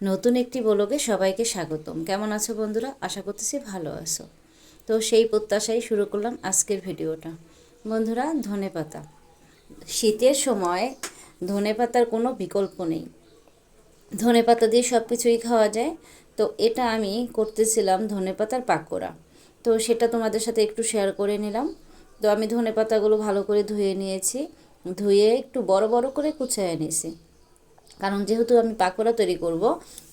নতুন একটি ব্লগে সবাইকে স্বাগতম। কেমন আছো বন্ধুরা? আশা করতেছি ভালো আছো। তো সেই প্রত্যাশাই শুরু করলাম আজকের ভিডিওটা। বন্ধুরা, ধনে পাতা। শীতের সময় ধনে পাতার কোনো বিকল্প নেই। ধনে পাতা দিয়ে সব কিছুই খাওয়া যায়। তো এটা আমি করতেছিলাম ধনে পাতার পাকোড়া। তো সেটা তোমাদের সাথে একটু শেয়ার করে নিলাম। তো আমি ধনে পাতাগুলো ভালো করে ধুয়ে নিয়েছি। ধুয়ে একটু বড় বড় করে কুচায় নিয়েছি। কারণ যেহেতু আমি পাকোড়া তৈরি করব,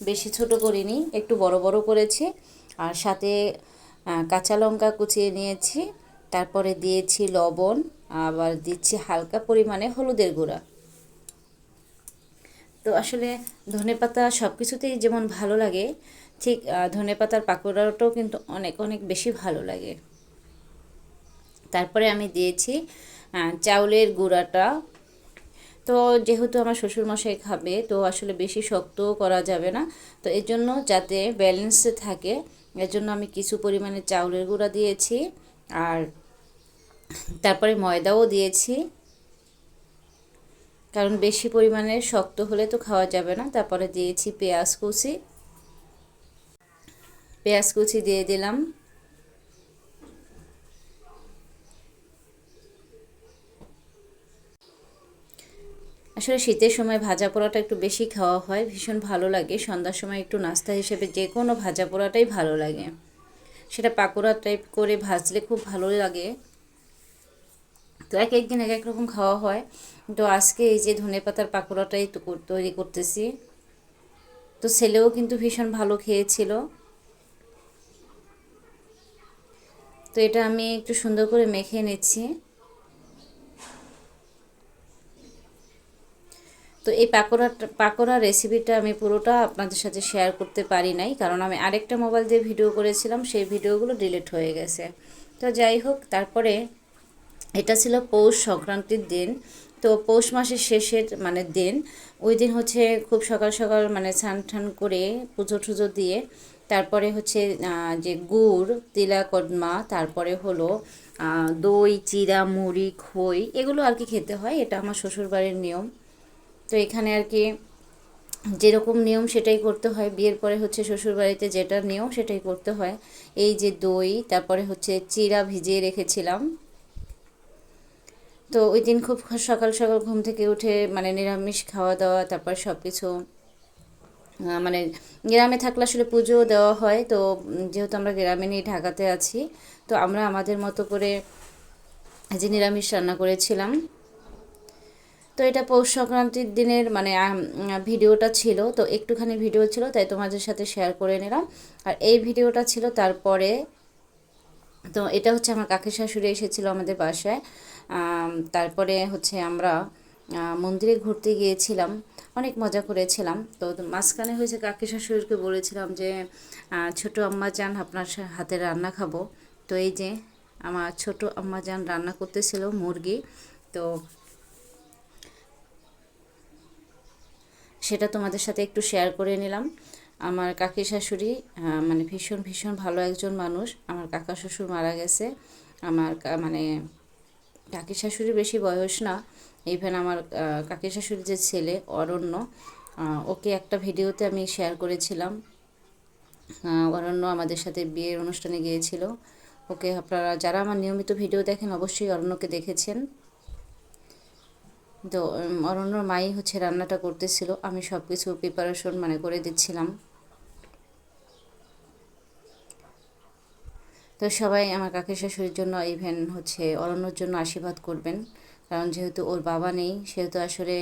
বেশি ছোট করিনি, একটু বড় বড় করেছি। আর সাথে কাঁচা লঙ্কা কুচিয়ে নিয়েছি, তারপরে দিয়েছি লবণ, আবার দিচ্ছি হালকা পরিমাণে হলুদের গুঁড়া। তো আসলে ধনেপাতা সব কিছুতেই যেমন ভালো লাগে, ঠিক ধনেপাতার পাকোড়াটাও কিন্তু অনেক অনেক বেশি ভালো লাগে। তারপরে আমি দিয়েছি চাউলের গুঁড়াটা তো যেহেতু আমার শ্বশুরমশাই খাবে, তো আসলে বেশি শক্তও করা যাবে না। তো এর জন্য যাতে ব্যালেন্সে থাকে এর জন্য আমি কিছু পরিমাণে চাউলের গুঁড়া দিয়েছি আর তারপরে ময়দাও দিয়েছি। কারণ বেশি পরিমাণে শক্ত হলে তো খাওয়া যাবে না। তারপরে দিয়েছি পেঁয়াজ কুচি। পেঁয়াজ কুচি দিয়ে দিলাম। আসলে শীতের সময় ভাজা পোড়াটা একটু বেশি খাওয়া হয়, ভীষণ ভালো লাগে। সন্ধ্যার সময় একটু নাস্তা হিসেবে যে কোনো ভাজা পোড়াটাই ভালো লাগে। সেটা পাকোড়া টাইপ করে ভাজলে খুব ভালো লাগে। তো এক একদিন এক এক রকম খাওয়া হয়। তো আজকে এই যে ধনে পাতার পাকোড়াটাই তো তৈরি করতেছি। তো ছেলেও কিন্তু ভীষণ ভালো খেয়েছিল। তো এটা আমি একটু সুন্দর করে মেখে নিচ্ছি। তো এই পাকোড়া পাকোড়া রেসিপিটা আমি পুরোটা আপনাদের সাথে শেয়ার করতে পারি নাই, কারণ আমি আরেকটা মোবাইল দিয়ে ভিডিও করেছিলাম, সেই ভিডিওগুলো ডিলিট হয়ে গেছে। তো যাই হোক, তারপরে এটা ছিল পৌষ সংক্রান্তির দিন। তো পৌষ মাসের শেষের মানে দিন, ওই দিন হচ্ছে খুব সকাল সকাল মানে স্নান টান করে পুজো টুজো দিয়ে, তারপরে হচ্ছে যে গুড় তিলা কদমা তারপরে হলো দই চিরা মুড়ি, খই, এগুলো আর কি খেতে হয়, এটা আমার শ্বশুরবাড়ির নিয়ম। তো এখানে আর কি যেরকম নিয়ম সেটাই করতে হয়। বিয়ের পরে হচ্ছে শ্বশুরবাড়িতে যেটা নিয়ম সেটাই করতে হয়। এই যে দই, তারপরে হচ্ছে চিরা ভিজিয়ে রেখেছিলাম। তো ওই দিন খুব সকাল সকাল ঘুম থেকে উঠে মানে নিরামিষ খাওয়া দাওয়া, তারপর সব কিছু মানে গ্রামে থাকলে আসলে পুজোও দেওয়া হয়। তো যেহেতু আমরা গ্রামে নিয়ে ঢাকাতে আছি, তো আমরা আমাদের মতো করে যে নিরামিষ রান্না করেছিলাম। তো এটা পৌষ সংক্রান্তির দিনের মানে ভিডিওটা ছিল, তো একটুখানি ভিডিও ছিল, তাই তোমাদের সাথে শেয়ার করে নিলাম। আর এই ভিডিওটা ছিল তারপরে, তো এটা হচ্ছে আমার কাকি শাশুড়ি এসেছিল আমাদের বাসায়। তারপরে হচ্ছে আমরা মন্দিরে ঘুরতে গিয়েছিলাম, অনেক মজা করেছিলাম। তো মাঝখানে হয়েছে কাকি শাশুড়িকে বলেছিলাম যে ছোট আম্মা যান, আপনার হাতে রান্না খাব। তো এই যে, আমার ছোট আম্মা যান রান্না করতেছিল মুরগি। তো সেটা তোমাদের সাথে একটু শেয়ার করে নিলাম। আমার কাকি শাশুড়ি মানে ভীষণ ভীষণ ভালো একজন মানুষ। আমার কাকা শ্বশুর মারা গেছে। আমার মানে কাকি শাশুড়ি বেশি বয়স না। ইভেন আমার কাকি শাশুড়ির যে ছেলে, অরণ্য ওকে একটা ভিডিওতে আমি শেয়ার করেছিলাম। অরণ্য আমাদের সাথে বিয়ের অনুষ্ঠানে গিয়েছিল। ওকে আপনারা, যারা আমার নিয়মিত ভিডিও দেখেন, অবশ্যই অরণ্যকে দেখেছেন। তো অরণ্যর মাই হচ্ছে রান্নাটা করতেছিল। আমি সব কিছু প্রিপারেশন মানে করে দিচ্ছিলাম। তো সবাই আমার কাকের শাশুড়ির জন্য ইভেন হচ্ছে অরণ্যর জন্য আশীর্বাদ করবেন। কারণ যেহেতু ওর বাবা নেই, সেহেতু আসলে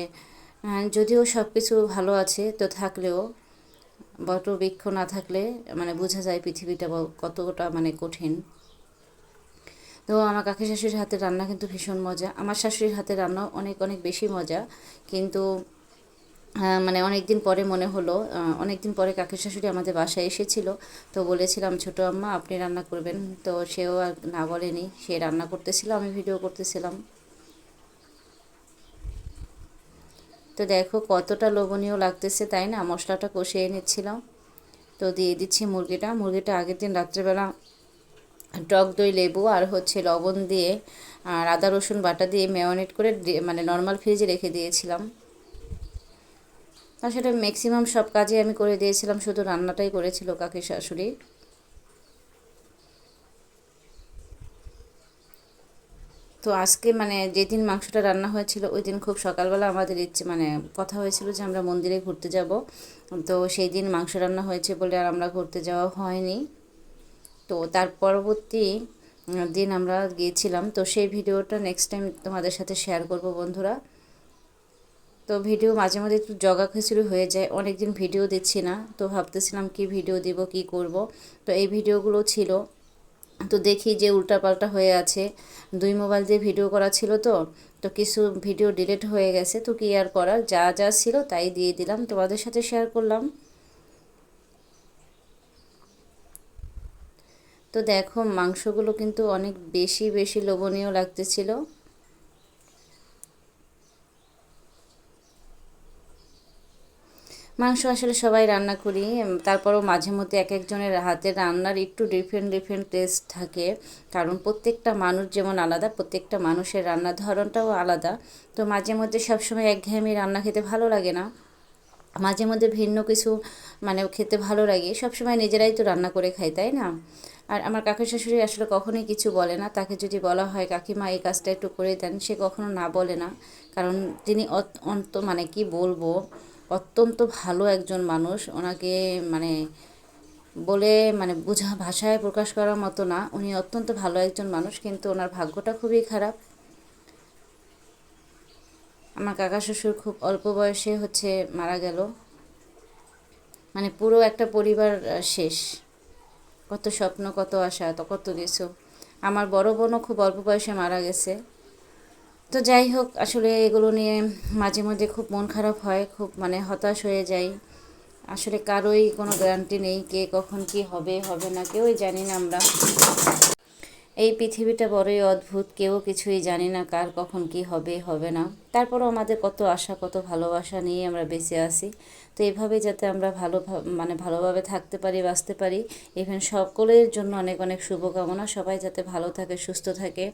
যদিও সব কিছু ভালো আছে, তো থাকলেও বট বৃক্ষ না থাকলে মানে বোঝা যায় পৃথিবীটা কতটা মানে কঠিন। তো আমার কাকি শাশুড়ির হাতের রান্না কিন্তু ভীষণ মজা। আমার শাশুড়ির হাতের রান্নাও অনেক অনেক বেশি মজা। কিন্তু মানে অনেক দিন পরে মনে হলো অনেক দিন পরে কাকি শাশুড়ি আমাদের বাসায় এসেছিল। তো বলেছিলাম, ছোটো আম্মা, আপনি রান্না করবেন। তো সেও আর না বলেনি, সে রান্না করতেছিল, আমি ভিডিও করতেছিলাম। তো দেখো কতটা লোভনীয় লাগতেছে, তাই না? মশলাটা কষিয়ে নিচ্ছিলাম। তো দিয়ে দিচ্ছি মুরগিটা। মুরগিটা আগের দিন রাত্রেবেলা টক দই, লেবু আর হচ্ছে লবণ দিয়ে আর আদা, রসুন বাটা দিয়ে ম্যারিনেট করে মানে নর্মাল ফ্রিজে রেখে দিয়েছিলাম। আসলে ম্যাক্সিমাম সব কাজে আমি করে দিয়েছিলাম, শুধু রান্নাটাই করেছিল কাকি শাশুড়ি। তো আজকে মানে যেদিন মাংসটা রান্না হয়েছিল, ওই দিন খুব সকালবেলা আমাদের ইচ্ছে মানে কথা হয়েছিল যে আমরা মন্দিরে ঘুরতে যাব। তো সেই দিন মাংস রান্না হয়েছে বলে আর আমরা ঘুরতে যাওয়া হয়নি। তো তার পরবর্তী দিন আমরা গিয়েছিলাম। তো সেই ভিডিওটা নেক্সট টাইম তোমাদের সাথে শেয়ার করব বন্ধুরা। তো ভিডিও মাঝে মাঝে একটু জগা খিচুড়ি হয়ে যায় অনেক দিন ভিডিও দিচ্ছি না। তো ভাবতেছিলাম কি ভিডিও দিব, কি করব? তো এই ভিডিওগুলো ছিল। তো দেখি যে উল্টাপাল্টা হয়ে আছে। দুই মোবাইল দিয়ে ভিডিও করা ছিল তো। তো কিছু ভিডিও ডিলিট হয়ে গেছে। তো কি আর করার? যা যা ছিল তাই দিয়ে দিলাম। তোমাদের সাথে শেয়ার করলাম। তো দেখো, মাংসগুলো কিন্তু অনেক বেশি বেশি লোভনীয় লাগতেছিল। মাংস আসলে সবাই রান্না করি তারপরও মাঝে মধ্যে এক একজনের হাতের রান্নার একটু ডিফারেন্ট ডিফারেন্ট টেস্ট থাকে। কারণ প্রত্যেকটা মানুষ যেমন আলাদা, প্রত্যেকটা মানুষের রান্নার ধরনটাও আলাদা। তো মাঝে মধ্যে সবসময় একঘেয়েমি রান্না খেতে ভালো লাগে না। মাঝে মধ্যে ভিন্ন কিছু মানে খেতে ভালো লাগে, সবসময় নিজেরাই তো রান্না করে খাই, তাই না? আর আমার কাকা শাশুড়ি আসলে কখনোই কিছু বলে না, তাকে যদি বলা হয়, কাকিমা, এই কাজটা একটু করে দেন, সে কখনো না বলে না। কারণ তিনি অন্ত মানে কি বলব, অত্যন্ত ভালো একজন মানুষ, ওনাকে মানে বলে মানে বোঝা, ভাষায় প্রকাশ করার মতো না। উনি অত্যন্ত ভালো একজন মানুষ, কিন্তু ওনার ভাগ্যটা খুবই খারাপ। আমার কাকা শ্বশুর খুব অল্প বয়সে হচ্ছে মারা গেল। মানে পুরো একটা পরিবার শেষ। কত স্বপ্ন, কত আশা, তো কত কিছু। আমার বড় বোনও খুব অল্প বয়সে মারা গেছে। তো যাই হোক, আসলে এগুলো নিয়ে মাঝে মাঝে খুব মন খারাপ হয়, খুব মানে হতাশ হয়ে যাই। আসলে কারোই কোনো গ্যারান্টি নেই কে কখন কি হবে হবে না, কেউই জানি না আমরা। এই পৃথিবীটা বড়ই অদ্ভুত, কেউ কিছুই জানি না কার কখন কি হবে হবে না। তারপরও আমাদের কত আশা, কত ভালোবাসা নিয়ে আমরা বেঁচে আছি। তো এইভাবে যাতে আমরা ভালো মানে ভালোভাবে থাকতে পারি, বাঁচতে পারি ইভেন সকলের জন্য অনেক অনেক শুভকামনা। সবাই যাতে ভালো থাকে, সুস্থ থাকে।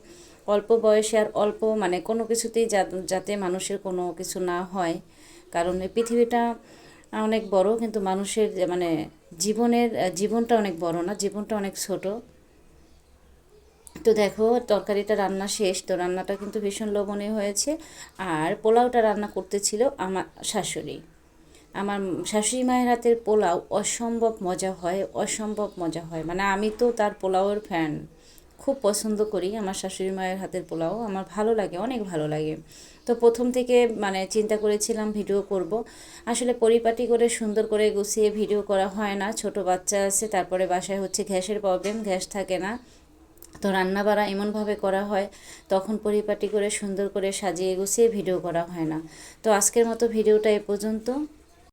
অল্প বয়সে আর অল্প মানে কোনো কিছুতেই যাতে মানুষের কোনো কিছু না হয়। কারণ এই পৃথিবীটা অনেক বড়, কিন্তু মানুষের মানে জীবনের, জীবনটা অনেক বড় না, জীবনটা অনেক ছোট। তো দেখো, তরকারিটা রান্না শেষ, তো রান্নাটা কিন্তু ভীষণ লবণীয় হয়েছে। আর পোলাওটা রান্না করতেছিল আমার শাশুড়ি। আমার শাশুড়ি মায়ের হাতের পোলাও অসম্ভব মজা হয়, অসম্ভব মজা হয়। মানে আমি তো তার পোলাওয়ের ফ্যান। খুব পছন্দ করি আমার শাশুড়ি মায়ের হাতের পোলাও, আমার ভালো লাগে, অনেক ভালো লাগে। তো প্রথম থেকে মানে চিন্তা করেছিলাম ভিডিও করব। আসলে পরিপাটি করে সুন্দর করে গুছিয়ে ভিডিও করা হয় না। ছোট বাচ্চা আছে, তারপরে বাসায় হচ্ছে গ্যাসের প্রবলেম গ্যাস থাকে না। তো রান্না বাড়া এমনভাবে করা হয়, তখন পরিপাটি করে সুন্দর করে সাজিয়ে গুছিয়ে ভিডিও করা হয় না। তো আজকের মতো ভিডিওটা এ পর্যন্ত।